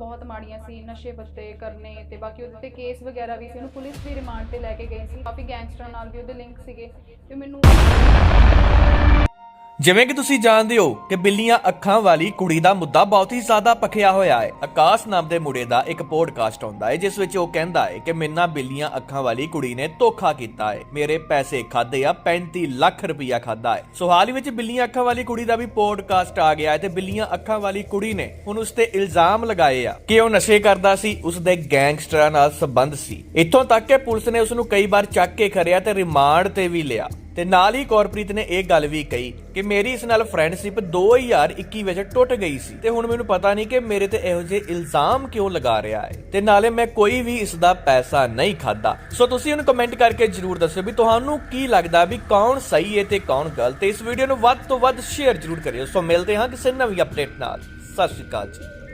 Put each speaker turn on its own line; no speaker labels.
ਬਹੁਤ ਮਾੜੀਆਂ ਸੀ, ਨਸ਼ੇ ਪੱਤੇ ਕਰਨੇ ਤੇ ਬਾਕੀ ਉਹਦੇ ਤੇ ਕੇਸ ਵਗੈਰਾ ਵੀ ਸੀ। ਉਹਨੂੰ ਪੁਲਿਸ ਵੀ ਰਿਮਾਂਡ ਤੇ ਲੈ ਕੇ ਗਈ ਸੀ। ਕਾਫੀ ਗੈਂਗਸਟਰਾਂ ਨਾਲ ਵੀ ਉਹਦੇ ਲਿੰਕ ਸੀਗੇ। ਤੇ ਮੈਨੂੰ
ਜਿਵੇਂ ਕਿ ਤੁਸੀਂ ਜਾਣਦੇ ਹੋ ਕਿ ਬਿੱਲੀਆਂ ਅੱਖਾਂ ਵਾਲੀ ਕੁੜੀ ਦਾ ਮੁੱਦਾ ਬਹੁਤ ਹੀ ਜ਼ਿਆਦਾ ਪਖਿਆ ਹੋਇਆ ਹੈ। ਆਕਾਸ਼ ਨਾਮ ਦੇ ਮੁੰਡੇ ਦਾ ਇੱਕ ਪੋਡਕਾਸਟ ਆਉਂਦਾ ਹੈ, ਜਿਸ ਵਿੱਚ ਉਹ ਕਹਿੰਦਾ ਹੈ ਕਿ ਮੇਰੇ ਬਿੱਲੀਆਂ ਅੱਖਾਂ ਵਾਲੀ ਕੁੜੀ ਨੇ ਧੋਖਾ ਕੀਤਾ ਹੈ। ਮੇਰੇ ਪੈਸੇ ਖਾਦੇ ਆ 35 ਲੱਖ ਰੁਪਇਆ ਖਾਦਾ ਹੈ। ਸੋ ਹਾਲ ਹੀ ਵਿੱਚ ਬਿੱਲੀਆਂ ਅੱਖਾਂ ਵਾਲੀ ਕੁੜੀ ਦਾ ਵੀ ਪੋਡਕਾਸਟ ਆ ਗਿਆ ਹੈ ਤੇ ਬਿੱਲੀਆਂ ਅੱਖਾਂ ਵਾਲੀ ਕੁੜੀ ਨੇ ਹੁਣ ਉਸ ਤੇ ਇਲਜ਼ਾਮ ਲਗਾਏ ਆ ਕਿ ਉਹ ਨਸ਼ੇ ਕਰਦਾ ਸੀ, ਉਸ ਦੇ ਗੈਂਗਸਟਰਾਂ ਨਾਲ ਸੰਬੰਧ ਸੀ। ਇੱਥੋਂ ਤੱਕ ਕਿ ਪੁਲਿਸ ਨੇ ਉਸ ਨੂੰ ਕਈ ਵਾਰ ਚੱਕ ਕੇ ਖੜਿਆ ਤੇ ਰਿਮਾਂਡ ਤੇ ਵੀ ਲਿਆ। ਤੇ ਨਾਲ ਹੀ ਕਾਰਪੋਰੇਟ ਨੇ ਇਹ ਗੱਲ ਵੀ ਕਹੀ ਕਿ ਮੇਰੀ ਇਸ ਨਾਲ ਫਰੈਂਡਸ਼ਿਪ 2021 ਵਿੱਚ ਟੁੱਟ ਗਈ ਸੀ। ਤੇ ਹੁਣ ਮੈਨੂੰ ਪਤਾ ਨਹੀਂ ਕਿ ਮੇਰੇ ਤੇ ਇਹੋ ਜਿਹੇ ਇਲਜ਼ਾਮ ਕਿਉਂ ਲਗਾ ਰਿਹਾ ਹੈ। ਤੇ ਨਾਲੇ ਮੈਂ ਕੋਈ ਵੀ ਇਸ ਦਾ ਪੈਸਾ ਨਹੀਂ ਖਾਦਾ ਸੋ ਤੁਸੀਂ ਉਹਨੂੰ ਕਮੈਂਟ ਕਰਕੇ ਜਰੂਰ ਦੱਸਿਓ ਵੀ ਤੁਹਾਨੂੰ ਕੀ ਲੱਗਦਾ ਵੀ ਕੌਣ ਸਹੀ ਹੈ ਤੇ ਕੌਣ ਗਲਤ। ਤੇ ਇਸ ਵੀਡੀਓ ਨੂੰ ਵੱਧ ਤੋਂ ਵੱਧ ਸ਼ੇਅਰ ਜਰੂਰ ਕਰਿਓ। ਸੋ ਮਿਲਦੇ ਹਾਂ ਕਿਸੇ ਨਵੀਂ ਅਪਡੇਟ ਨਾਲ। ਸਤਿ ਸ਼੍ਰੀ ਅਕਾਲ ਜੀ।